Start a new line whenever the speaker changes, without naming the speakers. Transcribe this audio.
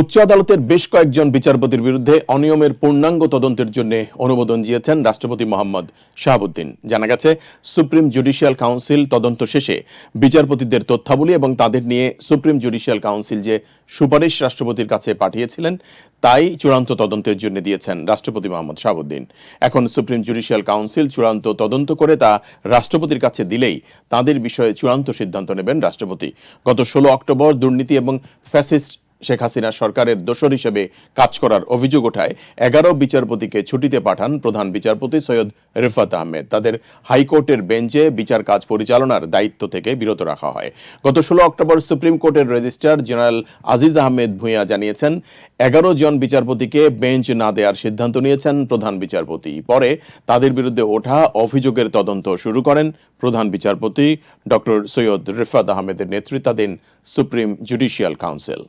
উচ্চ আদালতের বেশ কয়েকজন বিচারপতির বিরুদ্ধে অনিয়মের পূর্ণাঙ্গ তদন্তের জন্য অনুমোদন দিয়েছেন রাষ্ট্রপতি মোহাম্মদ শাহাবুদ্দিন। জানা গেছে, সুপ্রিম জুডিশিয়াল কাউন্সিল তদন্ত শেষে বিচারপতিদের তথ্যাবলী এবং তাদের নিয়ে সুপ্রিম জুডিশিয়াল কাউন্সিল যে সুপারিশ রাষ্ট্রপতির কাছে পাঠিয়েছিলেন, তাই চূড়ান্ত তদন্তের জন্য দিয়েছেন রাষ্ট্রপতি মোহাম্মদ শাহাবুদ্দিন। এখন সুপ্রিম জুডিশিয়াল কাউন্সিল চূড়ান্ত তদন্ত করে তা রাষ্ট্রপতির কাছে দিলেই তাদের বিষয়ে চূড়ান্ত সিদ্ধান্ত নেবেন রাষ্ট্রপতি। গত ষোলো অক্টোবর দুর্নীতি এবং ফ্যাসিস্ট শেখ হাসিনা সরকারের দোসর হিসেবে কাজ করার অভিযোগ ওঠায় এগারো বিচারপতিকে ছুটিতে পাঠান প্রধান বিচারপতি সৈয়দ রিফাত আহমেদ। তাদের হাইকোর্টের বেঞ্চে বিচার কাজ পরিচালনার দায়িত্ব থেকে বিরত রাখা হয়। গত ষোলো অক্টোবর সুপ্রিম কোর্টের রেজিস্ট্রার জেনারেল আজিজ আহমেদ ভূঁইয়া জানিয়েছেন, এগারো জন বিচারপতিকে বেঞ্চ না দেওয়ার সিদ্ধান্ত নিয়েছেন প্রধান বিচারপতি। পরে তাদের বিরুদ্ধে ওঠা অভিযোগের তদন্ত শুরু করেন প্রধান বিচারপতি ডক্টর সৈয়দ রিফাত আহমেদের নেতৃত্বাধীন সুপ্রিম জুডিশিয়াল কাউন্সিল।